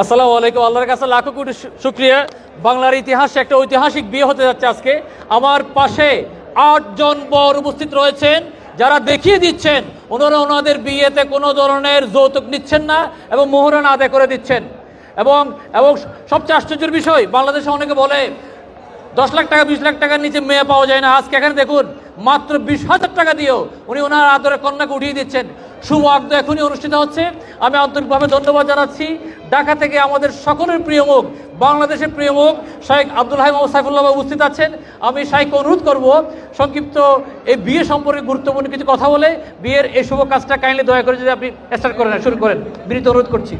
আসসালামু আলাইকুম, আল্লাহর কাছে লাখো কোটি শুক্রিয়া। বাংলার ইতিহাসে একটা ঐতিহাসিক বিয়ে হতে যাচ্ছে আজকে। আমার পাশে আটজন বর উপস্থিত রয়েছেন, যারা দেখিয়ে দিচ্ছেন, ওনারা ওনাদের বিয়েতে কোনো ধরনের যৌতুক নিচ্ছেন না এবং মোহরানা আদায় করে দিচ্ছেন। এবং এবং সবচেয়ে আশ্চর্যের বিষয়, বাংলাদেশে অনেকে বলে, দশ লাখ টাকা, বিশ লাখ টাকার নিচে মেয়ে পাওয়া যায় না। আজকে এখানে দেখুন, মাত্র বিশ হাজার টাকা দিয়েও উনি ওনার আদরে কন্যাকে উঠিয়ে দিচ্ছেন। শুভ আগ্দ এখনই অনুষ্ঠিত হচ্ছে। আমি আন্তরিকভাবে ধন্যবাদ জানাচ্ছি। ঢাকা থেকে আমাদের সকলের প্রিয় মুখ বাংলাদেশের প্রিয় মুখ শাহেখ আব্দুল হাই মোহাম্মদ সাইফুল্লাহ উপস্থিত আছেন। আমি শাহেখকে অনুরোধ করব সংক্ষিপ্ত এই বিয়ে সম্পর্কে গুরুত্বপূর্ণ কিছু কথা বলে বিয়ের এই শুভ কাজটা কাইন্ডলি দয়া করে যদি আপনি স্টার্ট করেন শুরু করেন। বিনীত অনুরোধ করছি।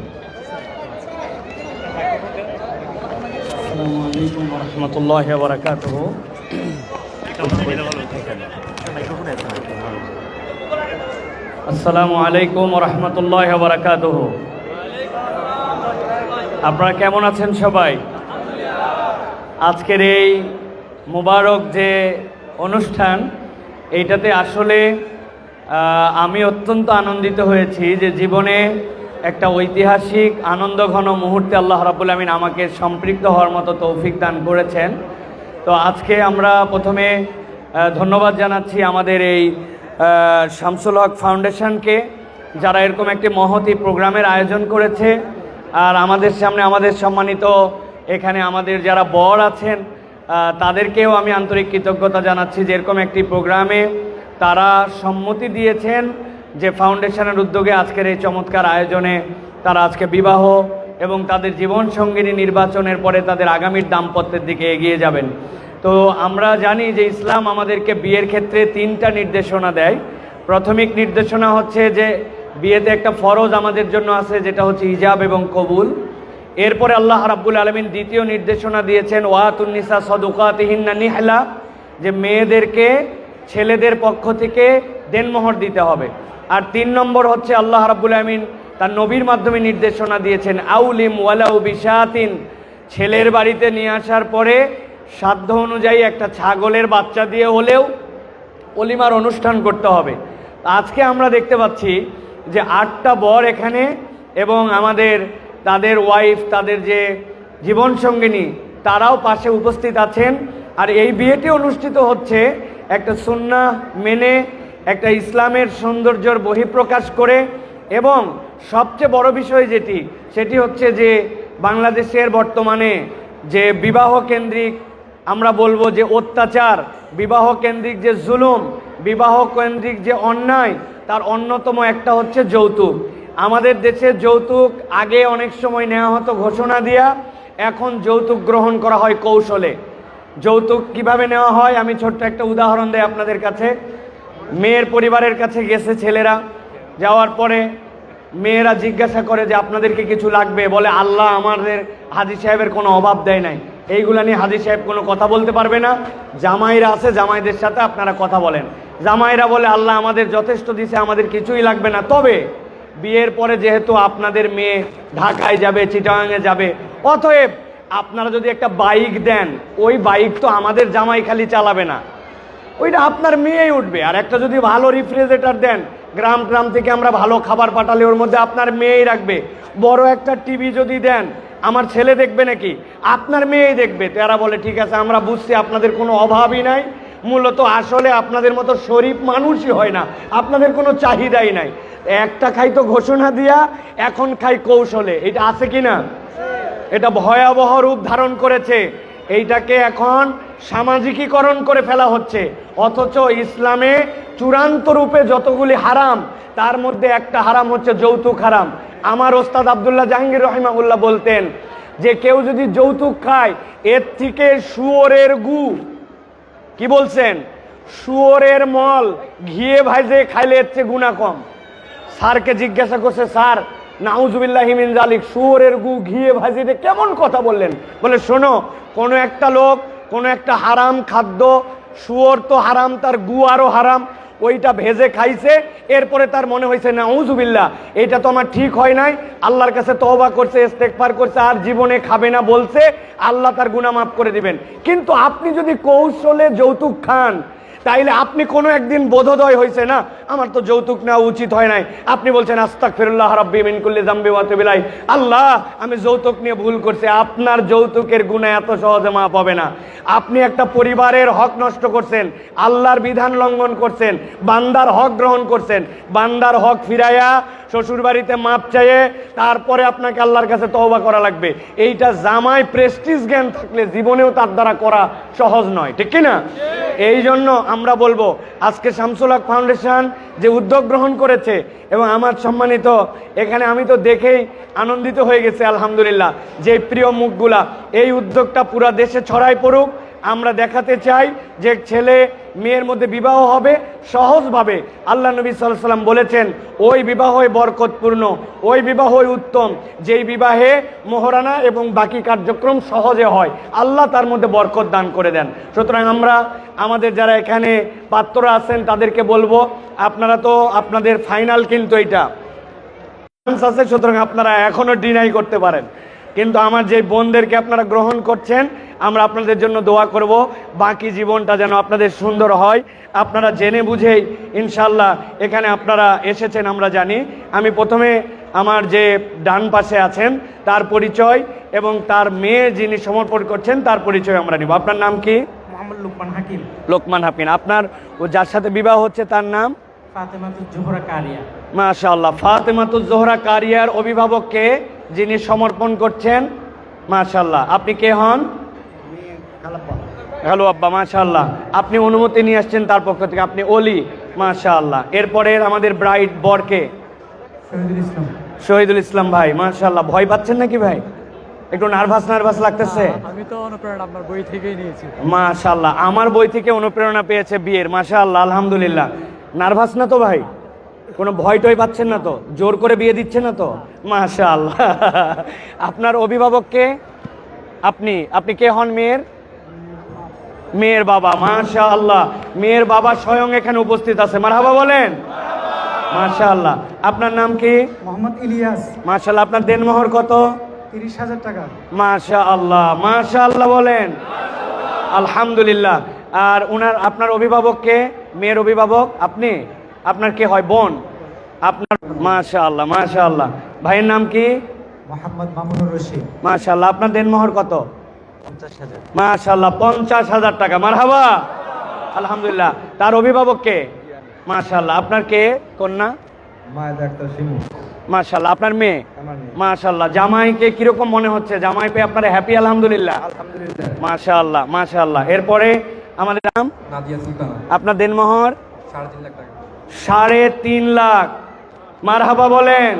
রহমতুল্লাহ বারাকাতুহ। আসসালামু আলাইকুম রহমতুল্লাহ বারাকাতুহ। আপনারা কেমন আছেন সবাই? আজকের এই মোবারক যে অনুষ্ঠান, এইটাতে আসলে আমি অত্যন্ত আনন্দিত হয়েছি যে জীবনে একটা ঐতিহাসিক আনন্দঘন মুহূর্তে আল্লাহ রাবুল আমিন আমাকে সম্পৃক্ত হওয়ার মতো তৌফিক দান করেছেন। তো আজকে আমরা প্রথমে ধন্যবাদ জানাচ্ছি আমাদের এই শামসুল হক ফাউন্ডেশনকে, যারা এরকম একটি মহতি প্রোগ্রামের আয়োজন করেছে, আর আমাদের সামনে আমাদের সম্মানিত এখানে আমাদের যারা বর আছেন তাদেরকেও আমি আন্তরিক কৃতজ্ঞতা জানাচ্ছি যে এরকম একটি প্রোগ্রামে তারা সম্মতি দিয়েছেন যে ফাউন্ডেশনের উদ্যোগে আজকের এই চমৎকার আয়োজনে তারা আজকে বিবাহ এবং তাদের জীবন সঙ্গিনী নির্বাচনের পরে তাদের আগামীর দাম্পত্যের দিকে এগিয়ে যাবেন। তো আমরা জানি যে ইসলাম আমাদেরকে বিয়ের ক্ষেত্রে তিনটা নির্দেশনা দেয়। প্রাথমিক নির্দেশনা হচ্ছে যে বিয়েতে একটা ফরজ আমাদের জন্য আছে, যেটা হচ্ছে ইজাব এবং কবুল। এরপরে আল্লাহ রাব্বুল আলমিন দ্বিতীয় নির্দেশনা দিয়েছেন, ওয়াতুন্নিসা সদুকাতিহিন্না নিহলা, যে মেয়েদেরকে ছেলেদের পক্ষ থেকে দেনমোহর দিতে হবে। আর তিন নম্বর হচ্ছে আল্লাহ রাব্বুল আলমিন তার নবীর মাধ্যমে নির্দেশনা দিয়েছেন, আউলিম ওয়ালাউ বিশাতিন, ছেলের বাড়িতে নিয়ে আসার পরে সাধ্য অনুযায়ী একটা ছাগলের বাচ্চা দিয়ে হলেও অলিমার অনুষ্ঠান করতে হবে। আজকে আমরা দেখতে পাচ্ছি যে আটটা বর এখানে এবং আমাদের, তাদের ওয়াইফ তাদের যে জীবনসঙ্গিনী তারাও পাশে উপস্থিত আছেন। আর এই বিয়েটি অনুষ্ঠিত হচ্ছে একটা সুন্না মেনে একটা ইসলামের সৌন্দর্যর বহিঃপ্রকাশ করে এবং সবচেয়ে বড় বিষয় যেটি, সেটি হচ্ছে যে বাংলাদেশের বর্তমানে যে বিবাহ কেন্দ্রিক আমরা বলব যে অত্যাচার বিবাহ কেন্দ্রিক যে জুলুম বিবাহ কেন্দ্রিক যে অন্যায়, তার অন্যতম একটা হচ্ছে যৌতুক। আমাদের দেশে যৌতুক আগে অনেক সময় নেওয়া হতো ঘোষণা দিয়া, এখন যৌতুক গ্রহণ করা হয় কৌশলে। যৌতুক কীভাবে নেওয়া হয়? আমি ছোট্ট একটা উদাহরণ দেই আপনাদের কাছে। মেয়ের পরিবারের কাছে গেছে ছেলেরা, যাওয়ার পরে মেয়েরা জিজ্ঞাসা করে যে, আপনাদেরকে কিছু লাগবে? বলে, আল্লাহ আমাদের হাজি সাহেবের কোনো অভাব দেয় নাই। এইগুলা নিয়ে হাজি সাহেব কোনো কথা বলতে পারবে না। জামাইরা আছে, জামাইদের সাথে আপনারা কথা বলেন। জামাইরা বলে, আল্লাহ আমাদের যথেষ্ট দিছে, আমাদের কিছুই লাগবে না। তবে বিয়ের পরে যেহেতু আপনাদের মেয়ে ঢাকায় যাবে, চিটাগাঙে যাবে, অতএব আপনারা যদি একটা বাইক দেন, ওই বাইক তো আমাদের জামাই খালি চালাবে না। ওইটা আপনার মেয়েই উঠবে। আর একটা যদি ভালো রিফ্রিজারেটর দেন গ্রাম গ্রাম থেকে আমরা ভালো খাবার পাঠালে ওর মধ্যে আপনার মেয়েই রাখবে। বড় একটা টিভি যদি দেন আমার ছেলে দেখবে নাকি? আপনার মেয়েই দেখবে। তো এরা বলে, ঠিক আছে, আমরা বুঝছি, আপনাদের কোনো অভাবই নাই। মূলত আসলে আপনাদের মতো শরীফ মানুষই হয় না। আপনাদের কোনো চাহিদাই নাই। একটা খাই তো ঘোষণা দিয়া, এখন খাই কৌশলে। এটা আছে কি না? এটা ভয়াবহ রূপ ধারণ করেছে। এইটাকে এখন সামাজিকীকরণ করে ফেলা হচ্ছে। অথচ ইসলামে চূড়ান্ত রূপে যতগুলি হারাম, তার মধ্যে একটা হারাম হচ্ছে যৌতুক হারাম। আমার ওস্তাদ আবদুল্লাহ জাহাঙ্গীর রহিমাউল্লাহ বলতেন যে কেউ যদি যৌতুক খায়, এর থেকে শুয়োরের গু। কি বলছেন? শুয়োরের মল ঘিয়ে ভাইজে খাইলে এর চেয়ে গুণা কম। স্যারকে জিজ্ঞাসা করছে, স্যার নাউজুবিল্লাহিমিন জালিক শুয়োরের গু ঘিয়ে ভাজিতে কেমন কথা বললেন? বলে, শোনো, কোনো একটা লোক, কোনো একটা হারাম খাদ্য, শুয়োর তো হারাম, তার গু আরও হারাম ওইটা ভেজে খাইছে, এরপরে তার মনে হয়েছে না উজুবিল্লা এটা তো আমার ঠিক হয় নাই। আল্লাহর কাছে তবা করছে ইস্তেকফার করছে, আর জীবনে খাবে না বলছে, আল্লাহ তার গুণা মাফ করে দিবেন। কিন্তু আপনি যদি কৌশলে যৌতুক খান তাইলে আপনি কোনো একদিন বোধোদয় হয়েছে না? আমার তো যৌতুক নেওয়া উচিত হয় নাই। আপনি বলছেন আস্তাক ফিরুল্লাহ রব্বি মিনকুল্লি জাম্বি ওয়াতুবিলাই আল্লাহ আমি যৌতুক নিয়ে ভুল করছি। আপনার যৌতুকের গুণে এত সহজে মাপ হবে না। আপনি একটা পরিবারের হক নষ্ট করছেন আল্লাহর বিধান লঙ্ঘন করছেন বান্দার হক গ্রহণ করছেন বান্দার হক ফিরাইয়া শ্বশুর বাড়িতে মাপ চাইয়ে তারপরে আপনাকে আল্লাহর কাছে তওবা করা লাগবে। এইটা জামাই প্রেস্টিজ জ্ঞান থাকলে জীবনেও তার দ্বারা করা সহজ নয়। ঠিক কি না এই জন্য আমরা বলব, আজকে শামসুল হক ফাউন্ডেশন যে উদ্যোগ গ্রহণ করেছে এবং আমার সম্মানিত, এখানে আমি তো দেখেই আনন্দিত হয়ে গেছে, আলহামদুলিল্লাহ, যে প্রিয় মুখগুলা, এই উদ্যোগটা পুরা দেশে ছড়াই পড়ুক। আমরা দেখাতে চাই যে ছেলে মেয়ের মধ্যে বিবাহ হবে, সহজভাবে আল্লাহ নবী সাল্লাহ সাল্লাম বলেছেন, ওই বিবাহই বরকতপূর্ণ, ওই বিবাহই উত্তম, যেই বিবাহে মোহরানা এবং বাকি কার্যক্রম সহজে হয়, আল্লাহ তার মধ্যে বরকত দান করে দেন। সুতরাং আমরা, আমাদের যারা এখানে পাত্ররা আছেন, তাদেরকে বলব, আপনারা তো আপনাদের ফাইনাল কিন্তু এটা আছে, সুতরাং আপনারা এখনও ডিনাই করতে পারেন। কিন্তু আমার যে বোনদেরকে আপনারা গ্রহণ করছেন আমরা আপনাদের জন্য দোয়া করব। বাকি জীবনটা যেন আপনাদের সুন্দর হয়। আপনারা জেনে বুঝেই ইনশাল্লাহ এখানে আপনারা এসেছেন আমরা জানি। আমি প্রথমে আমার যে ডান পাশে আছেন তার পরিচয় এবং তার মেয়ে যিনি সমর্পণ করছেন তার পরিচয় আমরা নিব। আপনার নাম কি? মোহাম্মদ লুকমান হাকিম। লোকমান হাফিন আপনার ও যার সাথে বিবাহ হচ্ছে তার নাম? ফাতেমাতুজ জোহরা কারিয়ার অভিভাবককে যিনি সমর্পণ করছেন? মাশাআল্লাহ। আপনি কে হন? হ্যালো আব্বা মাশাআল্লাহ। আপনি অনুমতি নিয়ে আসছেন তার পক্ষ থেকে। আপনি অলি মাশাআল্লাহ। এরপরে আমাদের ব্রাইট বরকে? শহীদুল ইসলাম। ভাই মাশাআল্লাহ। ভয় পাচ্ছেন নাকি ভাই? একটু নার্ভাস নার্ভাস লাগতেছে? আমি তো অনুপ্রেরণা আপনার বই থেকেই নিয়েছি। মাশাআল্লাহ। আমার বই থেকে অনুপ্রেরণা পেয়েছে বিয়ের। মাশাআল্লাহ আলহামদুলিল্লাহ। নার্ভাস না তো ভাই? কোনো ভয় টয় পাচ্ছেন না তো? জোর করে বিয়ে দিচ্ছে না তো? মাশাআল্লাহ। আপনার অভিভাবককে আপনি আপনি কে হন মেয়ের? মেয়ের বাবা মাশাআল্লাহ। মেয়ের বাবা স্বয়ং এখানে উপস্থিত আছে। মারহাবা বলেন। মাশাআল্লাহ। আপনার নাম কি? মোহাম্মদ ইলিয়াস। মাশাআল্লাহ আপনার দেনমোহর কত? তিরিশ হাজার টাকা। মাশা আল্লাহ মাশা আল্লাহ বলেন। আলহামদুলিল্লাহ। আর উনার আপনার অভিভাবককে মেয়ের অভিভাবক? আপনি? আপনার কে হয়? বোন? আপনার মাশা আল্লাহ মাশা আল্লাহ ভাইয়ের নাম কি? মোহাম্মদ মামুনুর রশিদ। মাশা আল্লাহ আপনার দেনমোহর কত? পঞ্চাশ হাজার। মাশা আল্লাহ পঞ্চাশ হাজার টাকা। মার আলহামদুলিল্লাহ। তার অভিভাবককে মাশা আল্লাহ আপনার কে? কন্যা? মাশাল্লাহ আপনার মেয়ে? মাশাল্লাহ জামাইকে কীরকম মনে হচ্ছে? জামাই পেয়ে আপনারা হ্যাপি আলহামদুলিল্লাহ? আলহামদুলিল্লাহ। মাশাআল্লাহ মাশাআল্লাহ। এরপরে আমাদের নাম? আপনার দেনমোহর? সাড়ে তিন লাখ টাকা। সাড়ে তিন লাখ। মারহাবা বলেন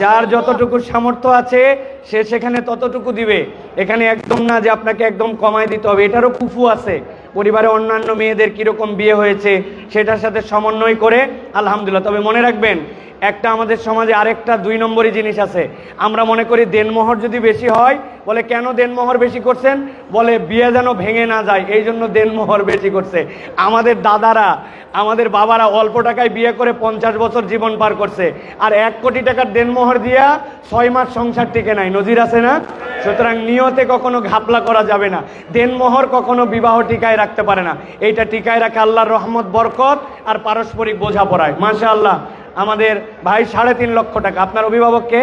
যার যতটুকু সামর্থ্য আছে সে সেখানে ততটুকু দিবে। এখানে একদম না যে আপনাকে একদম কমায় দিতে হবে। এটারও কুফু আছে। পরিবারে অন্যান্য মেয়েদের কীরকম বিয়ে হয়েছে, সেটার সাথে সমন্বয় করে, আলহামদুলিল্লাহ। তবে মনে রাখবেন একটা আমাদের সমাজে আরেকটা দুই নম্বরই জিনিস আছে। আমরা মনে করি দেনমোহর যদি বেশি হয়, বলে কেন দেনমোহর বেশি করছেন? বলে বিয়ে যেন ভেঙে না যায়, এই জন্য দেনমোহর বেশি করছে। আমাদের দাদারা, আমাদের বাবারা অল্প টাকায় বিয়ে করে পঞ্চাশ বছর জীবন পার করছে। আর এক কোটি টাকার দেনমোহর দিয়া ছয় মাস সংসার টিকে নাই। নজির আছে না? সুতরাং নিয়তে কখনো ঘাপলা করা যাবে না। দেনমোহর কখনো বিবাহ টিকায় রাখতে পারে না। এইটা টিকায় রাখে আল্লাহর রহমত, বরকত আর পারস্পরিক বোঝাপড়ায়। মাশা আল্লাহ আমাদের ভাই সাড়ে তিন লক্ষ টাকা। আপনার অভিভাবককে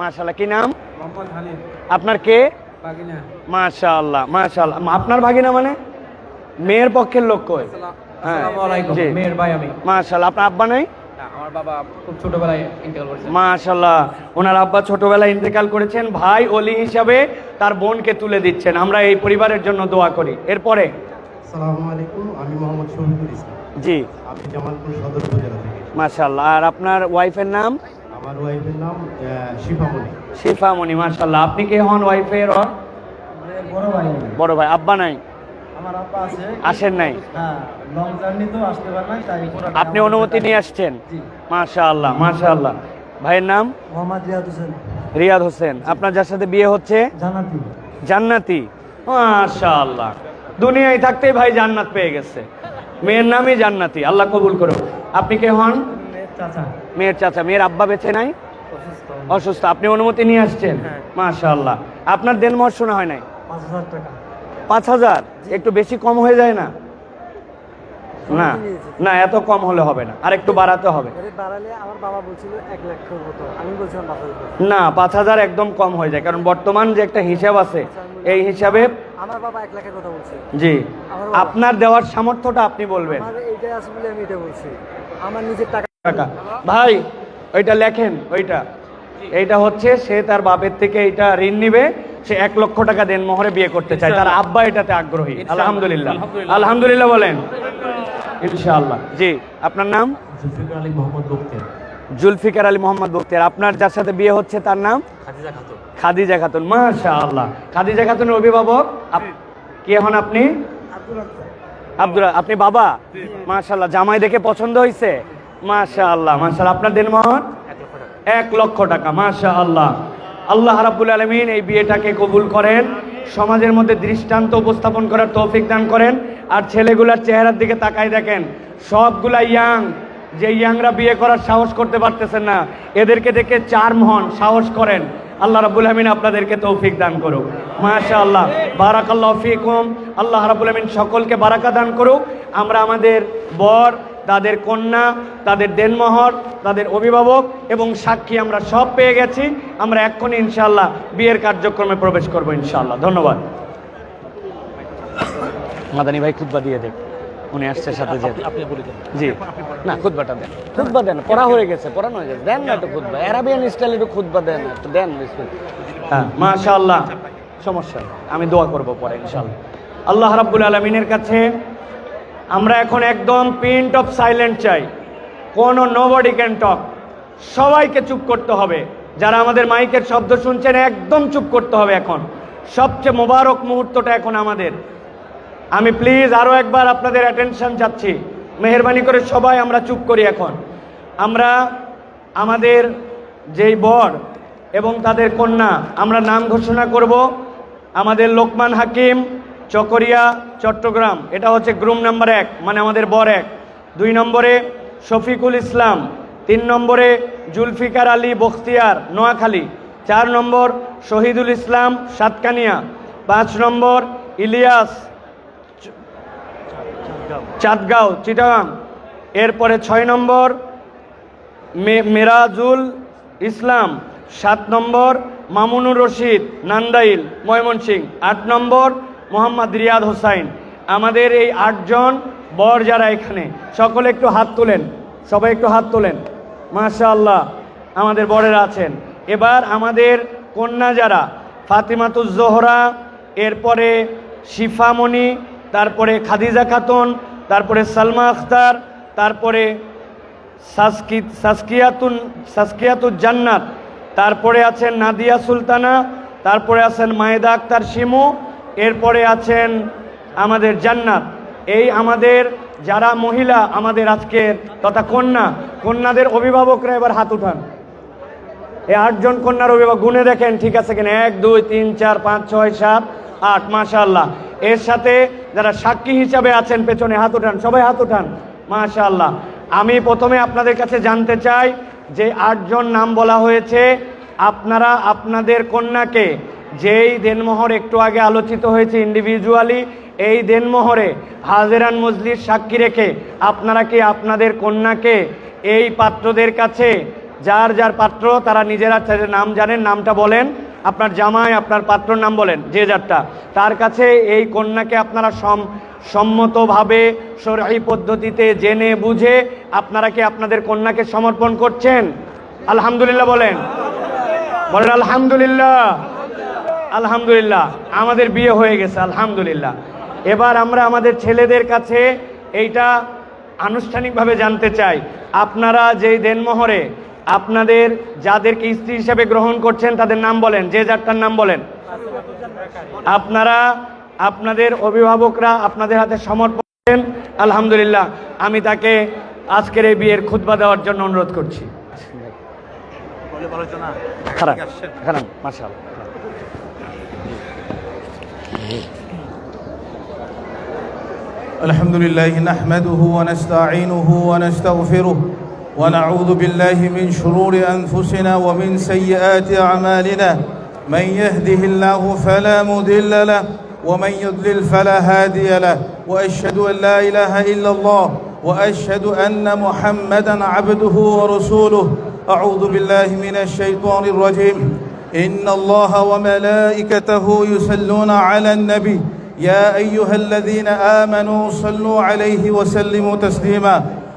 মাশাল্লাহ কি নাম? আপনার কে? বাগিনা। মাশা আল্লাহ মাশা আপনার ভাগিনা মানে? মেয়ের পক্ষের লোক কই? হ্যাঁ। আসসালামু মেয়ের ভাই আমি। মাশাল্লাহ আপনার আব্বা নাই? না, আমার বাবা খুব ছোটবেলায় মাশাল্লাহ ওনার আব্বা ছোটবেলায় ইন্তেকাল করেছেন। ভাই অলি হিসাবে তার বোনকে তুলে দিচ্ছেন। আমরা এই পরিবারের জন্য দোয়া করি। এরপরে? আসসালামু আলাইকুম আমি মোহাম্মদ শহীদুল ইসলাম। জি। আমি জামালপুর সদর উপজেলা থেকে। মাশাল্লাহ আর আপনার ওয়াইফের নাম? আমার ওয়াইফের নাম শিফামণি। শিফামণি মাশাল্লাহ আপনি কে হন ওয়াইফের ওর? বড় ভাই। বড় ভাই। আব্বা নাই? আমার আব্বা আছে। আসেন নাই? হ্যাঁ লং জার্নি তো আসতে তাই আপনি অনুমতি নিয়ে আসছেন? জি। মাশাআল্লাহ মাশাআল্লাহ। ভাইয়ের নাম? মোহাম্মদ রিয়াদ হোসেন। রিয়াদ হোসেন। আপনার যার সাথে বিয়ে হচ্ছে? জান্নাতি। মাশাআল্লাহ। দুনিয়ায় থাকতেই ভাই জান্নাত পেয়ে গেছে। মেয়ের নামই জান্নাতি আল্লাহ কবুল করো আপনি কে হন? চাচা। মেয়ের চাচা মেয়ের আব্বা বেছে নাই? অসুস্থ। আপনি অনুমতি নিয়ে আসছেন? হ্যাঁ। মাশাআল্লাহ। আপনার দেনমোহর শোনা হয় নাই? পাঁচ হাজার একটু বেশি কম হয়ে যায় না? না না এত কম হলে হবে না। আর একটু বাড়াতে হবে। না পাঁচ হাজার একদম কম হয়ে যায়। কারণ বর্তমান যে একটা হিসাব আছে এই হিসাবে আমার বাবা এক লাখের কথা বলছে। জি। আপনার দেওয়ার সামর্থ্যটা আপনি বলবেন। আমার এইটাই আছে বলে আমি এটা বলছি। আমার নিজের টাকা টাকা। ভাই ওইটা লেখেন ওইটা। এইটা হচ্ছে সে তার বাপের থেকে এটা ঋণ নিবে। সে এক লক্ষ টাকা দেন মোহরে বিয়ে করতে চায়। তার আব্বা এটাতে আগ্রহী। আলহামদুলিল্লাহ। আলহামদুলিল্লাহ। বলেন। ইনশাআল্লাহ। জি আপনার নাম? জুলফিকার আলী মোহাম্মদ বক্তের জুলফিকার আলী মোহাম্মদ বক্তের আপনার যার সাথে বিয়ে হচ্ছে তার নাম? খাদিজা খাতুন। খাদিজা খাতুন মাশাআল্লাহ। খাদিজা খাতুনের অভিভাবক কি এখন আপনি? আব্দুল আপনি বাবা? মাশাআল্লাহ জামাই দেখে পছন্দ হয়েছে মাশাআল্লাহ মাশাআল্লাহ। আপনার দিনমোহর এক লক্ষ টাকা মাশাআল্লাহ। আল্লাহ রাব্বুল আলামিন এই বিয়েটাকে কবুল করেন সমাজের মধ্যে দৃষ্টান্ত উপস্থাপন করার তৌফিক দান করেন আর ছেলেগুলার চেহারার দিকে তাকাই দেখেন সবগুলা ইয়াং। যে ইয়াংরা বিয়ে করার সাহস করতে পারতেছেন না এদেরকে দেখে চার মহন সাহস করেন। আল্লাহ রাব্বুল আমিন আপনাদেরকে তৌফিক দান করুক। মাশাআল্লাহ, বারাকাল্লাহ ফিকুম। আল্লাহ রাব্বুল আহমিন সকলকে বারাকা দান করুক। আমরা আমাদের বর, তাদের কন্যা, তাদের দেনমোহর, তাদের অভিভাবক এবং সাক্ষী আমরা সব পেয়ে গেছি। আমরা এক্ষুনি ইনশাল্লাহ বিয়ের কার্যক্রমে প্রবেশ করব ইনশাআল্লাহ। ধন্যবাদ। মাদানী ভাই খুতবা দিয়ে দেখ। উনি আসছে সাথে যে আপনি বলে দেন। জি। না খুতবাটা দেন। খুতবা দেন পড়া হয়ে গেছে পড়ানো হয়ে গেছে দেন না একটু খুতবা। অ্যারাবিয়ান স্টাইলে একটু খুতবা দেন একটু দেন। হ্যাঁ মাশাআল্লাহ। সমস্যা আমি দোয়া করব পরে ইনশাআল্লাহ। আল্লাহ রাব্বুল আলামিনের কাছে আমরা এখন একদম প্রিন্ট অফ সাইলেন্ট চাই। কোনো নোবডি ক্যান টক সবাইকে চুপ করতে হবে। যারা আমাদের মাইকের শব্দ শুনছেন একদম চুপ করতে হবে এখন। সবচেয়ে মোবারক মুহূর্তটা এখন আমাদের। আমি প্লিজ আরও একবার আপনাদের অ্যাটেনশন চাচ্ছি। মেহরবানি করে সবাই আমরা চুপ করি এখন। আমরা আমাদের যেই বর এবং তাদের কন্যা, আমরা নাম ঘোষণা করব। আমাদের লোকমান হাকিম, চকরিয়া, চট্টগ্রাম, এটা হচ্ছে গ্রুম নাম্বার এক মানে আমাদের বর এক। দুই নম্বরে শফিকুল ইসলাম, তিন নম্বরে জুলফিকার আলী বখতিয়ার, নোয়াখালী। চার নম্বর শহীদুল ইসলাম সাতকানিয়া। পাঁচ নম্বর ইলিয়াস চাঁদগাঁও। চিটাগাং। এরপরে ছয় নম্বর মেরাজুল ইসলাম। সাত নম্বর, মামুনুর রশিদ, নান্দাইল ময়মনসিং আট নম্বর, মোহাম্মদ রিয়াদ হোসাইন। আমাদের এই আটজন বর যারা এখানে, সকলে একটু হাত তোলেন। সবাই একটু হাত তোলেন। মাশাআল্লাহ, আমাদের বরেরা আছেন। এবার আমাদের কন্যা যারা, ফাতিমাতুজ জোহরা, এরপরে শিফামণি তারপরে খাদিজা খাতুন, তারপরে সালমা আখতার, তারপরে সাসকি, সাসকিয়াতুন, সাসকিয়াতুল জান্নাত, তারপরে আছেন নাদিয়া সুলতানা, তারপরে আছেন মায়েদা আক্তার শিমু, এরপরে আছেন আমাদের জান্নাত। এই আমাদের যারা মহিলা, আমাদের আজকের তথা কন্যা, কন্যাদের অভিভাবকরা এবার হাত উঠান। এই আটজন কন্যার অভিভাবক, গুনে দেখেন ঠিক আছে কিনা? এক, দুই, তিন, চার, পাঁচ, ছয়, সাত, আট, মাশাআল্লাহ। এর সাথে যারা সাক্ষী হিসাবে আছেন, পেছনে হাত উঠান, সবাই হাত উঠান। মাশাআল্লাহ। আমি প্রথমে আপনাদের কাছে জানতে চাই যে আটজন নাম বলা হয়েছে। আপনারা, আপনাদের কন্যাকে যেই দেনমোহর একটু আগে আলোচিত হয়েছে ইন্ডিভিজুয়ালি এই দেনমোহরে হাজেরান মজলিস সাক্ষী রেখে আপনারা কি আপনাদের কন্যাকে এই পাত্রদের কাছে, যার যার পাত্র, তারা নিজেরা নাম জানেন, নামটা বলেন। আপনার জামাই, আপনার পাত্রর নাম বলেন, যে যারটা। তার কাছে এই কন্যাকে আপনারা সম সম্মতভাবে সরহি পদ্ধতিতে জেনে বুঝে আপনারা কি আপনাদের কন্যাকে সমর্পণ করছেন? আলহামদুলিল্লাহ বলেন। বলেন, আলহামদুলিল্লাহ। আলহামদুলিল্লাহ। আমাদের বিয়ে হয়ে গেছে, আলহামদুলিল্লাহ। এবার আমরা আমাদের ছেলেদের কাছে এইটা আনুষ্ঠানিকভাবে জানতে চাই। আপনারা যেই দেনমোহরে আপনাদের যাদেরকে স্ত্রী হিসেবে গ্রহণ করছেন তাদের নাম বলেন যে যারটার নাম বলেন আপনারা আপনাদের অভিভাবকরা আপনাদের হাতে সমর্পণ করেন আলহামদুলিল্লাহ আমি তাকে আজকের এই বিয়ের খুতবা দেওয়ার জন্য অনুরোধ করছি খারাপ খারাপ মাসাল الحمد لله نحمده ونستعينه ونستغفره ونعوذ بالله من شرور أنفسنا ومن سيئات أعمالنا. من يهده الله فلا مضل له ومن يضلل فلا هادي له. وأشهد أن لا إله إلا الله وأشهد أن محمدا عبده ورسوله. أعوذ بالله من الشيطان الرجيم. إن الله وملائكته يصلون على النبي. يا أيها الذين آمنوا صلوا عليه وسلموا تسليما.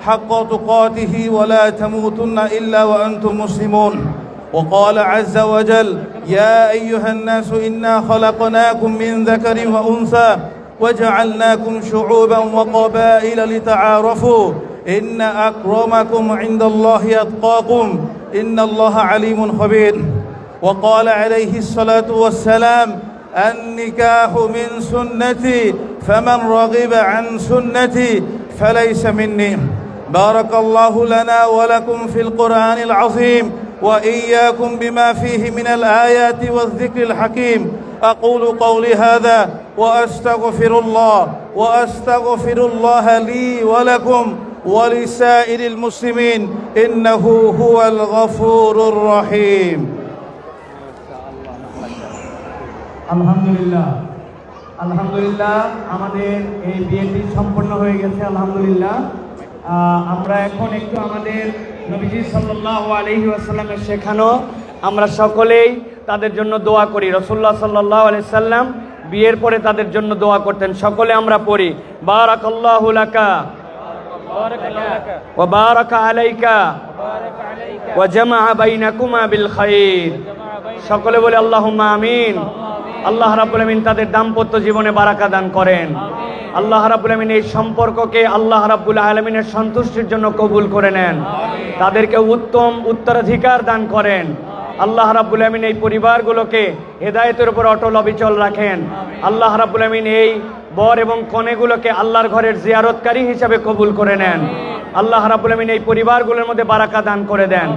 حق تقاته ولا تموتن إلا وأنتم مسلمون. وقال عز وجل يا أيها الناس إنا خلقناكم من ذكر وأنثى وجعلناكم شعوبا وقبائل لتعارفوا. إن أكرمكم عند الله أتقاكم. إن الله عليم خبير. وقال عليه الصلاة والسلام النكاح من سنتي فمن رغب عن سنتي فليس مني. بارك الله لنا ولكم في القران العظيم واياكم بما فيه من الايات والذكر الحكيم اقول قولي هذا واستغفر الله واستغفر الله لي ولكم ولسائر المسلمين انه هو الغفور الرحيم আলহামদুলিল্লাহ আলহামদুলিল্লাহ আমাদের এই বিয়েটি সম্পন্ন হয়ে গেছে আলহামদুলিল্লাহ আহ, আমরা এখন একটু আমাদের নবীজি সাল্লাল্লাহু আলাইহি ওয়াসাল্লামের শেখানো। আমরা সকলেই তাদের জন্য দোয়া করি। রসুল্লাহ আলাইহি সাল্লাম বিয়ের পরে তাদের জন্য দোয়া করতেন। সকলে আমরা পড়ি, বারাকাল্লাহু লাকা ওয়া বারাকা আলাইকা ওয়া জামা বাইনাকুমা বিল খাইর। সকলে বলে, আল্লাহুম্মা আমিন। আল্লাহ রাব্বুল আমিন তাদের দাম্পত্য জীবনে বারাকা দান করেন। আল্লাহ রাবুল আলমিন এই সম্পর্ককে আল্লাহ রাবুল আলমিনের সন্তুষ্টির জন্য কবুল করে নেন। তাদেরকে উত্তম উত্তরাধিকার দান করেন। আল্লাহ রাবুল আলমিন এই পরিবারগুলোকে হেদায়তের উপর অটল অবিচল রাখেন। আল্লাহ রাবুল আলমিন এই বর এবং কনেগুলোকে আল্লাহর ঘরের জিয়ারতকারী হিসাবে কবুল করে নেন। আল্লাহ রাব্বুল আমিন এই পরিবারগুলোর মধ্যে বারাকা দান করে দেন।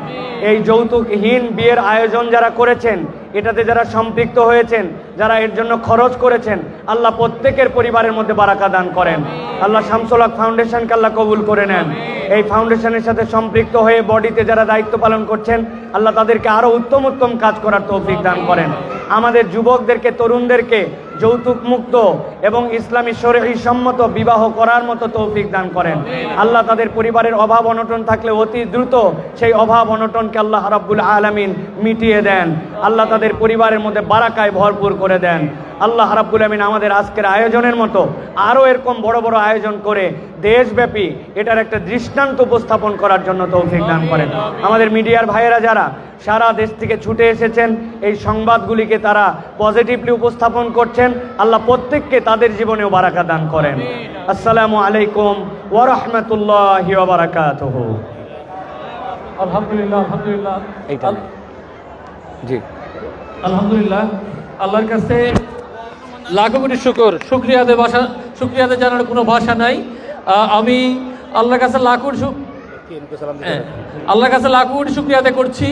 এই যৌতুকহীন বিয়ের আয়োজন যারা করেছেন, এটাতে যারা সম্পৃক্ত হয়েছেন, যারা এর জন্য খরচ করেছেন, আল্লাহ প্রত্যেকের পরিবারের মধ্যে বারাকা দান করেন। আল্লাহ শামসুল হক ফাউন্ডেশনকে আল্লাহ কবুল করে নেন। এই ফাউন্ডেশনের সাথে সম্পৃক্ত হয়ে বডিতে যারা দায়িত্ব পালন করছেন, আল্লাহ তাদেরকে আরও উত্তম উত্তম কাজ করার তৌফিক দান করেন। আমাদের যুবকদেরকে, তরুণদেরকে যৌতুক মুক্ত এবং ইসলামী শরীর সম্মত বিবাহ করার মতো তৌফিক দান করেন। আল্লাহ তাদের পরিবারের অভাব অনটন থাকলে অতি দ্রুত সেই অভাব অনটনকে আল্লাহ রাব্বুল আলমিন মিটিয়ে দেন। আল্লাহ তাদের পরিবারের মধ্যে বারাকায় ভরপুর করে দেন। আল্লাহ রাব্বুল আমিন আমাদের আজকের আয়োজনের মতো আরও এরকম বড় বড় আয়োজন করে দেশব্যাপী এটার একটা দৃষ্টান্ত উপস্থাপন করার জন্য তৌফিক দান করেন। আমাদের মিডিয়ার ভাইয়েরা যারা সারা দেশ থেকে ছুটে এসেছেন এই সংবাদগুলিকে তারা পজিটিভলি উপস্থাপন করছেন আল্লাহ প্রত্যেককে তাদের জীবনেও বারাকা দান করেন। আসসালামু আলাইকুম ওরহমতুল্লাহ বারাকাতুহ। আলহামদুলিল্লাহ আলহামদুলিল্লাহ। জি। আলহামদুলিল্লাহ আল্লাহর কাছে লাখো কোটি শুকর। শুক্রিয়াতে ভাষা শুক্রিয়াতে জানার কোনো ভাষা নাই। আমি আল্লাহর কাছে লাখো শু- হ্যাঁ, আল্লাহর কাছে লাখো কোটি শুক্রিয়াতে করছি।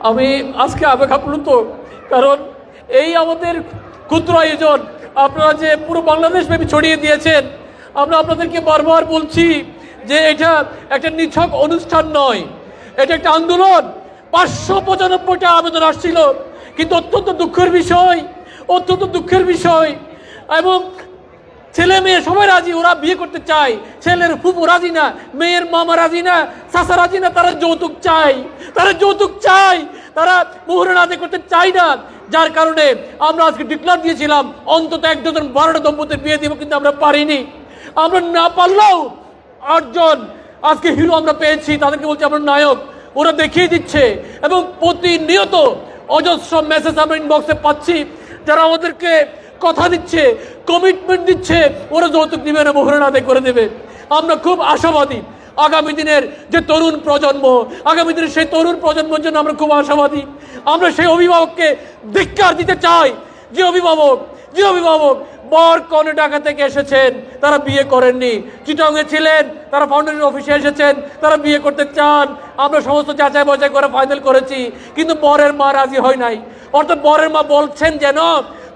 আমি আজকে আবেগ আপ্লুত কারণ এই আমাদের ক্ষুদ্র আয়োজন আপনারা যে পুরো বাংলাদেশ ব্যাপী ছড়িয়ে দিয়েছেন আমরা আপনাদেরকে বারবার বলছি যে এটা একটা নিছক অনুষ্ঠান নয়। এটা একটা আন্দোলন। পাঁচশো পঁচানব্বইটা আবেদন আসছিল কিন্তু অত্যন্ত দুঃখের বিষয় অত্যন্ত দুঃখের বিষয়। এবং ছেলে মেয়ে সবাই রাজি, ওরা বিয়ে করতে চায়। ছেলের ফুপু রাজি না, মেয়ের মামা রাজি না চাষা রাজি না, তারা যৌতুক চায়। তারা যৌতুক চায়, তারা মোহরে রাজি করতে চায় না। যার কারণে আমরা আজকে ডিক্লার দিয়েছিলাম, অন্তত এক দুজন বারোটা দম্পতির বিয়ে দিব কিন্তু আমরা পারিনি। আমরা না পারলেও আটজন আজকে হিরো আমরা পেয়েছি, তাদেরকে বলছি আমরা নায়ক। ওরা দেখিয়ে দিচ্ছে। এবং প্রতিনিয়ত অজস্র মেসেজ আমরা ইনবক্সে পাচ্ছি। যারা আমাদেরকে কথা দিচ্ছে কমিটমেন্ট দিচ্ছে, ওরা যৌতুক দিবে না মোহরণ আদায় করে দেবে। আমরা খুব আশাবাদী। আগামী দিনের যে তরুণ প্রজন্ম, আগামী দিনের সেই তরুণ প্রজন্মের জন্য আমরা খুব আশাবাদী। আমরা সেই অভিভাবককে ধিক্কার দিতে চাই। যে অভিভাবক যে অভিভাবক বর কনে ঢাকা থেকে এসেছেন, তারা বিয়ে করেননি। চিটংয়ে ছিলেন, তারা ফাউন্ডেশন অফিসে এসেছেন, তারা বিয়ে করতে চান। আমরা সমস্ত যাচাই বাছাই করে ফাইনাল করেছি, কিন্তু বরের মা রাজি হয় নাই। অর্থাৎ বরের মা বলছেন যেন,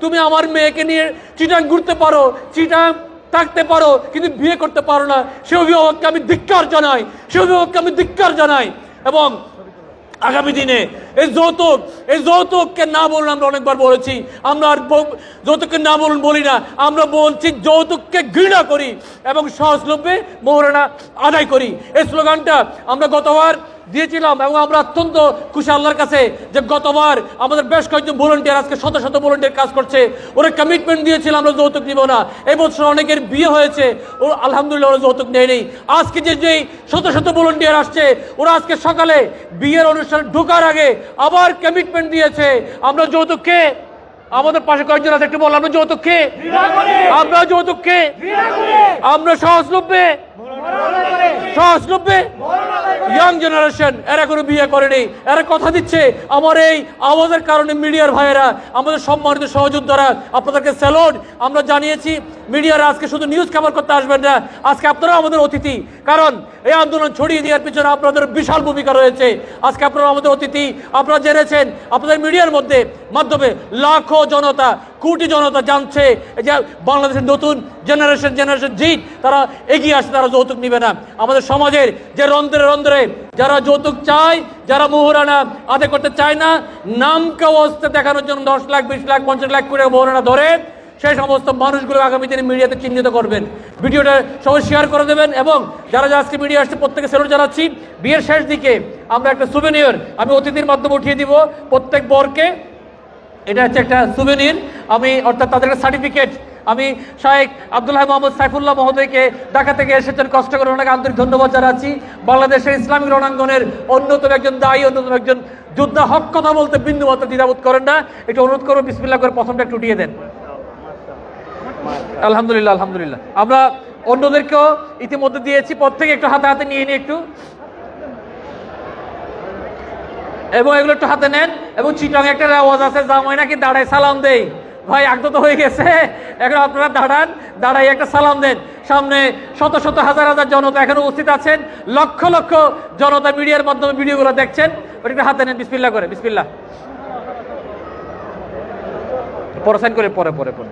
তুমি আমার মেয়েকে নিয়ে চিটাং ঘুরতে পারো, চিটাং থাকতে পারো, কিন্তু বিয়ে করতে পারো না। সে অভিভাবককে আমি ধিক্কার জানাই, সে অভিভাবককে আমি ধিক্কার জানাই এবং আগামী দিনে এই যৌতুক, এই যৌতুককে না বলুন আমরা অনেকবার বলেছি, আমরা আর যৌতুককে না বলুন বলি না, আমরা বলছি যৌতুককে ঘৃণা করি এবং সহজলভ্যে মোহরানা আদায় করি। এই স্লোগানটা আমরা গতবার দিয়েছিলাম এবং আমরা অত্যন্ত খুশি আল্লাহর কাছে যে গতবার আমাদের বেশ কয়েকজন ভলেন্টিয়ার আজকে শত শত ভলেন্টিয়ার কাজ করছে। ওরা কমিটমেন্ট দিয়েছিল আমরা যৌতুক নিব না। এই বছর অনেকের বিয়ে হয়েছে। ও আলহামদুলিল্লাহ ওরা যৌতুক নেয় নেই। আজকে যে যেই শত শত ভলেন্টিয়ার আসছে ওরা আজকে সকালে বিয়ের অনুষ্ঠানে ঢোকার আগে আবার কমিটমেন্ট দিয়েছে। আমরা যৌতুককে আমাদের পাশে কয়েকজন আছে একটু বল আমরা যৌতুককে আমরা যৌতুককে আমরা সহজলভ্যে সহজলভ্যে ইয়াং জেনারেশন এরা কোনো বিয়ে করেনি। এরা কথা দিচ্ছে, আমার এই আওয়াজের কারণে মিডিয়ার ভাইয়েরা, আমাদের সম্মানিত সহযোদ্ধারা, আপনাদেরকে স্যালুট আমরা জানিয়েছি, মিডিয়ারা আজকে শুধু নিউজ কভার করতে আসবেন না, আজকে আপনারা আমাদের অতিথি। কারণ এই আন্দোলন ছড়িয়ে দেওয়ার পিছনে আপনাদের বিশাল ভূমিকা রয়েছে। আজকে আপনারা আমাদের অতিথি, আপনারা জেনেছেন, আপনাদের মিডিয়ার মধ্যে মাধ্যমে লাখো জনতা কোটি জনতা জানছে যে বাংলাদেশের নতুন জেনারেশন জেনারেশন জিট তারা এগিয়ে আসছে, তারা যৌতুক নিবে না। আমাদের সমাজের যে রন্ধ্রে রন্ধ্রে যারা যৌতুক চায়, যারা মোহরানা আদায় করতে চায় না, নামকে অবস্থা দেখানোর জন্য দশ লাখ, বিশ লাখ, পঞ্চাশ লাখ করে মোহরানা ধরে সেই সমস্ত মানুষগুলো আগামী দিনে মিডিয়াতে চিহ্নিত করবেন। ভিডিওটা সবাই শেয়ার করে দেবেন এবং যারা যারা আজকে মিডিয়া আসছে প্রত্যেকে সেলুট জানাচ্ছি। বিয়ের শেষ দিকে আমরা একটা সুবেনিয়র আমি অতিথির মাধ্যমে উঠিয়ে দিব। প্রত্যেক বরকে এটা হচ্ছে একটা সুবেনির আমি অর্থাৎ তাদের একটা সার্টিফিকেট আমি শাহেক আব্দুল্লাহ মোহাম্মদ সাইফুল্লাহ মহোদয়কে ঢাকা থেকে এসেছেন কষ্ট করে ওনাকে আন্তরিক ধন্যবাদ জানাচ্ছি। বাংলাদেশের ইসলামিক রণাঙ্গনের অন্যতম একজন দায়ী, অন্যতম একজন যোদ্ধা, হক কথা বলতে বিন্দু মাত্র দ্বিধাবোধ করেন না। একটু অনুরোধ করব বিসমিল্লাহ করে প্রথমটা একটু উঠিয়ে দেন। আলহামদুলিল্লাহ আলহামদুলিল্লাহ। আমরা অন্যদেরকেও ইতিমধ্যে দিয়েছি। প্রত্যেকে একটু হাতে হাতে নিয়ে নিই একটু। এবং এগুলো একটু হাতে নেন। এবং চিটং একটা রেওয়াজ আছে জামাই নাকি দাঁড়ায় সালাম দেই? ভাই একদম তো হয়ে গেছে। এখন আপনারা দাঁড়ান দাঁড়াই একটা সালাম দেন। সামনে শত শত হাজার হাজার জনতা এখানে উপস্থিত আছেন। লক্ষ লক্ষ জনতা মিডিয়ার মাধ্যমে ভিডিওগুলো দেখছেন। ওটা একটু হাতে নেন বিসমিল্লা করে বিসমিল্লা পরে সাইন করে, পরে পরে পরে।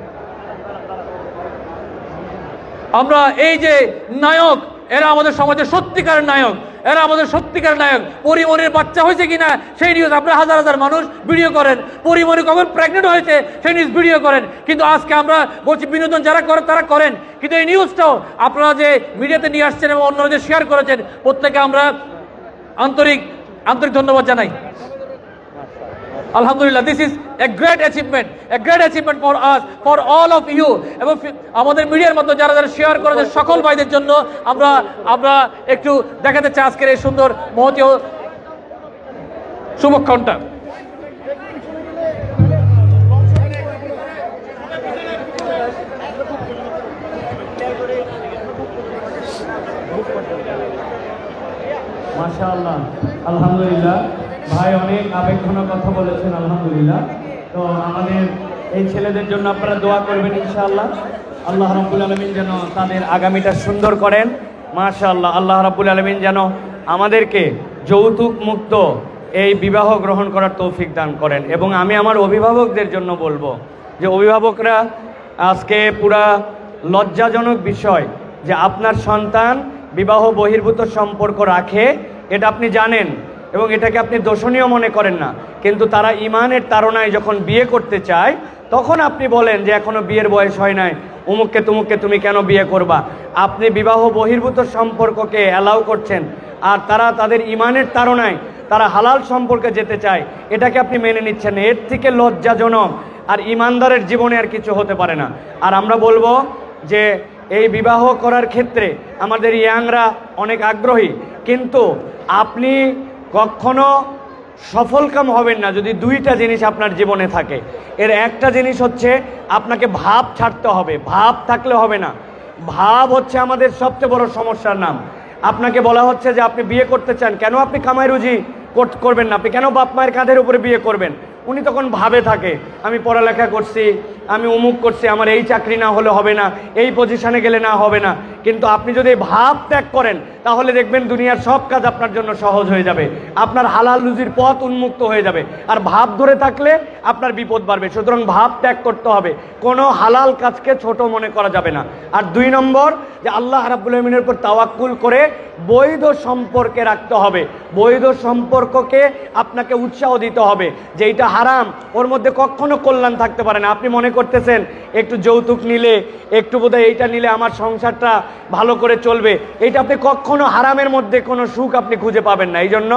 আমরা এই যে নায়ক এরা আমাদের সমাজের সত্যিকারের নায়ক, এরা আমাদের সত্যিকার নায়ক। পরিমণির বাচ্চা হয়েছে কিনা, সেই নিউজ আপনার হাজার হাজার মানুষ ভিডিও করেন। পরিমণি কখন প্রেগনেন্ট হয়েছে, সেই নিউজ ভিডিও করেন। কিন্তু আজকে আমরা বলছি, বিনোদন যারা করে, তারা করেন। কিন্তু এই নিউজটাও আপনারা যে মিডিয়াতে নিয়ে আসছেন এবং অন্যরা যে শেয়ার করেছেন, প্রত্যেকে আমরা আন্তরিক আন্তরিক ধন্যবাদ জানাই। আলহামদুলিল্লাহ this is a great achievement a great achievement for us for all of you এবং আমাদের মিডিয়ার মধ্যে যারা যারা শেয়ার করেছেন সকল ভাইদের জন্য আমরা আমরা একটু দেখাতে চাই আজকের এই সুন্দর মহতীয় শুভক্ষণটা। মাশাআল্লাহ, আলহামদুলিল্লাহ। ভাই অনেক আবেগঘন কথা বলেছেন, আলহামদুলিল্লাহ। তো আমাদের এই ছেলেদের জন্য আপনারা দোয়া করবেন, ইনশাআল্লাহ। আল্লাহ রাব্বুল আলমিন যেন তাদের আগামীটা সুন্দর করেন। মাশাআল্লাহ, আল্লাহ রাব্বুল আলমিন যেন আমাদেরকে যৌতুক মুক্ত এই বিবাহ গ্রহণ করার তৌফিক দান করেন। এবং আমি আমার অভিভাবকদের জন্য বলব যে, অভিভাবকরা, আজকে পুরা লজ্জাজনক বিষয় যে আপনার সন্তান বিবাহ বহির্ভূত সম্পর্ক রাখে, এটা আপনি জানেন। এবং এটাকে আপনি দোষণীয় মনে করেন না। কিন্তু তারা ইমানের তারণায় যখন বিয়ে করতে চায়, তখন আপনি বলেন যে এখনও বিয়ের বয়স হয় নাই। উমুককে তুমুককে তুমি কেন বিয়ে করবা? আপনি বিবাহ বহির্ভূত সম্পর্ককে অ্যালাউ করছেন। আর তারা তাদের ইমানের তারণায় তারা হালাল সম্পর্কে যেতে চায়। এটাকে আপনি মেনে নিচ্ছেন এর থেকে লজ্জাজনক আর ইমানদারের জীবনে আর কিছু হতে পারে না। আর আমরা বলব যে এই বিবাহ করার ক্ষেত্রে আমাদের ইয়াংরা অনেক আগ্রহী। কিন্তু আপনি কখনো সফলকাম হবেন না যদি দুইটা জিনিস আপনার জীবনে থাকে। এর একটা জিনিস হচ্ছে আপনাকে ভাব ছাড়তে হবে, ভাব থাকলে হবে না। ভাব হচ্ছে আমাদের সবচেয়ে বড় সমস্যার নাম। আপনাকে বলা হচ্ছে যে আপনি বিয়ে করতে চান, কেন আপনি কামাই রুজি কর- করবেন না? আপনি কেন বাপ মায়ের কাঁধের উপরে বিয়ে করবেন? উনি তখন ভাবে থাকে, আমি পড়ালেখা করছি, আমি অমুক করছি, আমার এই চাকরি না হলে হবে না, এই পজিশনে গেলে না হবে না। কিন্তু আপনি যদি ভাব ত্যাগ করেন, তাহলে দেখবেন দুনিয়ার সব কাজ আপনার জন্য সহজ হয়ে যাবে। আপনার হালাল রুজির পথ উন্মুক্ত হয়ে যাবে। আর ভাব ধরে থাকলে আপনার বিপদ বাড়বে। সুতরাং ভাব ত্যাগ করতে হবে। কোনো হালাল কাজকে ছোট মনে করা যাবে না। আর দুই নম্বর, যে আল্লাহ রাব্বুল আলমিনের উপর তাওয়াক্কুল করে বৈধ সম্পর্কে রাখতে হবে। বৈধ সম্পর্ককে আপনাকে উৎসাহ দিতে হবে যে এইটা হারাম, ওর মধ্যে কখনো কল্যাণ থাকতে পারে না। আপনি মনে করতেছেন, একটু যৌতুক নিলে, একটু বোধহয় এইটা নিলে আমার সংসারটা ভালো করে চলবে। এইটা আপনি কখনো হারামের মধ্যে কোনো সুখ আপনি খুঁজে পাবেন না। এই জন্য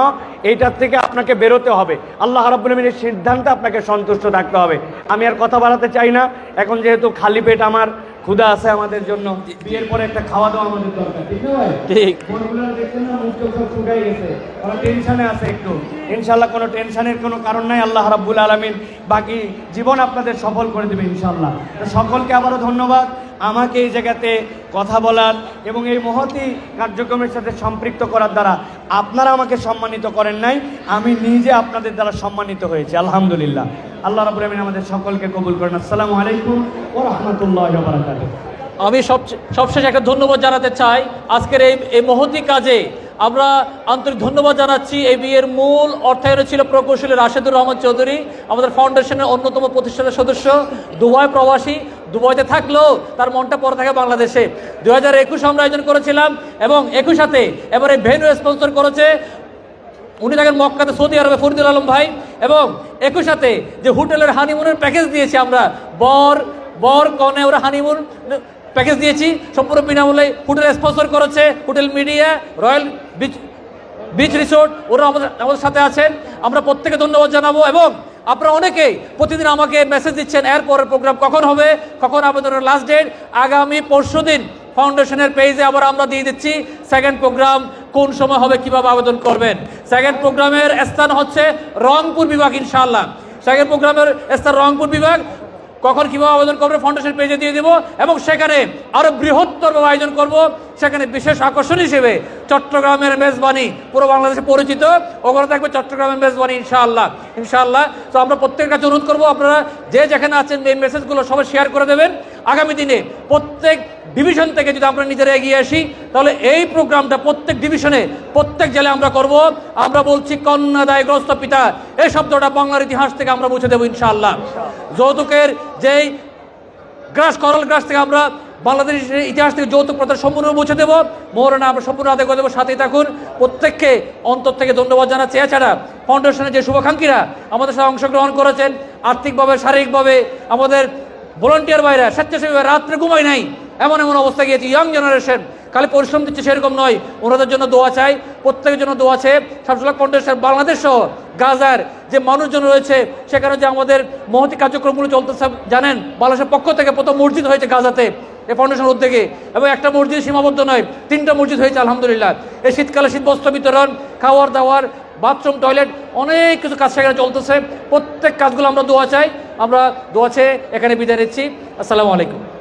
এইটার থেকে আপনাকে বেরোতে হবে। আল্লাহ রাব্বুল আলমিনের সিদ্ধান্তে আপনাকে সন্তুষ্ট থাকতে হবে। আমি আর কথা বাড়াতে চাই না। এখন যেহেতু খালি পেট আমার ক্ষুধা আছে আমাদের জন্য। বিয়ের পরে একটা খাওয়া দাওয়া আমাদের দরকার ঠিক না ভাই? ঠিক। দেখছেন না মুখ চোখ শুকাই গেছে। টেনশনে আছে একটু। ইনশাল্লাহ কোনো টেনশনের কোনো কারণ নাই। আল্লাহ রাব্বুল আলামিন বাকি জীবন আপনাদের সফল করে দেবে ইনশাল্লাহ সকলকে আবারও ধন্যবাদ। আমাকে এই জায়গাতে কথা বলার এবং এই মহতি কার্যক্রমের সাথে সম্পৃক্ত করার দ্বারা আপনারা আমাকে সম্মানিত করেন নাই, আমি নিজে আপনাদের দ্বারা সম্মানিত হয়েছি, আলহামদুলিল্লাহ। আল্লাহ রাবুল আমিন আমাদের সকলকে কবুল করেন। আসসালামু আলাইকুম ও রহমতুল্লাহ আমি সব সবশেষে একটা ধন্যবাদ জানাতে চাই আজকের এই এই মহতি কাজে। আমরা আন্তরিক ধন্যবাদ জানাচ্ছি। এই বিয়ের মূল অর্থায়নে ছিল প্রকৌশলী রাশেদুর রহমান চৌধুরী, আমাদের ফাউন্ডেশনের অন্যতম প্রতিষ্ঠানের সদস্য, দুবাই প্রবাসী। দুবাইতে থাকলেও তার মনটা পরে থাকে বাংলাদেশে। দু হাজার একুশ আমরা আয়োজন করেছিলাম এবং একুশাতে এবারে ভেনু স্পন্সর করেছে উনি থাকেন মক্কাতে সৌদি আরবে ফরিদুল আলম ভাই এবং একুশাতে যে হোটেলের হানিমুনের প্যাকেজ দিয়েছি আমরা, বর বর কনে ওরা হানিমুন প্যাকেজ দিয়েছি। সম্পূর্ণ বিনামূল্যে হোটেল স্পন্সর করেছে hotel media, royal beach beach resort. ওরা আমাদের আমাদের সাথে আছেন। আমরা প্রত্যেকে ধন্যবাদ জানাব এবং আপনারা অনেকেই প্রতিদিন আমাকে মেসেজ দিচ্ছেন এরপরের প্রোগ্রাম কখন হবে, কখন আবেদনের লাস্ট ডেট আগামী পরশু দিন ফাউন্ডেশনের পেজে আবার আমরা দিয়ে দিচ্ছি সেকেন্ড প্রোগ্রাম কোন সময় হবে, কীভাবে আবেদন করবেন। সেকেন্ড প্রোগ্রামের স্থান হচ্ছে রংপুর বিভাগ, ইনশাআল্লাহ। সেকেন্ড প্রোগ্রামের স্থান রংপুর বিভাগ। কখন কীভাবে আবেদন করবে ফাউন্ডেশন পেজে দিয়ে দিব এবং সেখানে আরও বৃহত্তর আয়োজন করব। সেখানে বিশেষ আকর্ষণ হিসেবে চট্টগ্রামের মেজবানি, পুরো বাংলাদেশে পরিচিত। ওখানে থাকবে চট্টগ্রামের মেজবানি, ইনশাআল্লাহ ইনশাআল্লাহ। তো আমরা প্রত্যেকের কাছে অনুরোধ করব, আপনারা যে যেখানে আছেন এই মেসেজগুলো সবাই শেয়ার করে দেবেন। আগামী দিনে প্রত্যেক ডিভিশন থেকে যদি আমরা নিজেরা এগিয়ে আসি, তাহলে এই প্রোগ্রামটা প্রত্যেক ডিভিশনে প্রত্যেক জেলায় আমরা করব। আমরা বলছি কন্যাদায়গ্রস্ত পিতা, এই শব্দটা বাংলার ইতিহাস থেকে আমরা মুছে দেবো, ইনশাআল্লাহ। যৌতুকের যেই গ্রাস, করল গ্রাস থেকে আমরা বাংলাদেশের ইতিহাস থেকে যৌতুক প্রথা সম্পূর্ণ মুছে দেব। মোহরানা আমরা সম্পূর্ণ আদায় করে দেবো। সাথেই থাকুন। প্রত্যেককে অন্তর থেকে ধন্যবাদ জানাচ্ছি। এছাড়া ফাউন্ডেশনের যে শুভাকাঙ্ক্ষীরা আমাদের সাথে অংশগ্রহণ করেছেন, আর্থিকভাবে, শারীরিকভাবে আমাদের ভলেন্টিয়ার ভাইরা, স্বেচ্ছাসেবীরা রাত্রে ঘুমায় নাই। এমন এমন অবস্থা গিয়েছে ইয়াং জেনারেশন খালি পরিশ্রম দিচ্ছে সেরকম নয়। ওনাদের জন্য দোয়া চাই, প্রত্যেকের জন্য দোয়া আছে শামসুল্লাহ ফাউন্ডেশন, বাংলাদেশ সহ, গাজার যে মানুষজন রয়েছে, সেখানে যে আমাদের মহতি কার্যক্রমগুলো চলতেছে জানেন, বাংলাদেশের পক্ষ থেকে প্রথম মসজিদ হয়েছে গাজাতে, এ ফাউন্ডেশন উদ্যোগে। এবং একটা মসজিদ সীমাবদ্ধ নয়, তিনটা মসজিদ হয়েছে, আলহামদুলিল্লাহ। এই শীতকালে শীতবস্ত্র বিতরণ, খাওয়ার দাওয়ার, বাথরুম, টয়লেট, অনেক কিছু কাজ সেখানে চলতেছে। প্রত্যেক কাজগুলো আমরা দোয়া চাই, আমরা দোয়া চেয়ে এখানে বিদায় নিচ্ছি। আসসালামু আলাইকুম।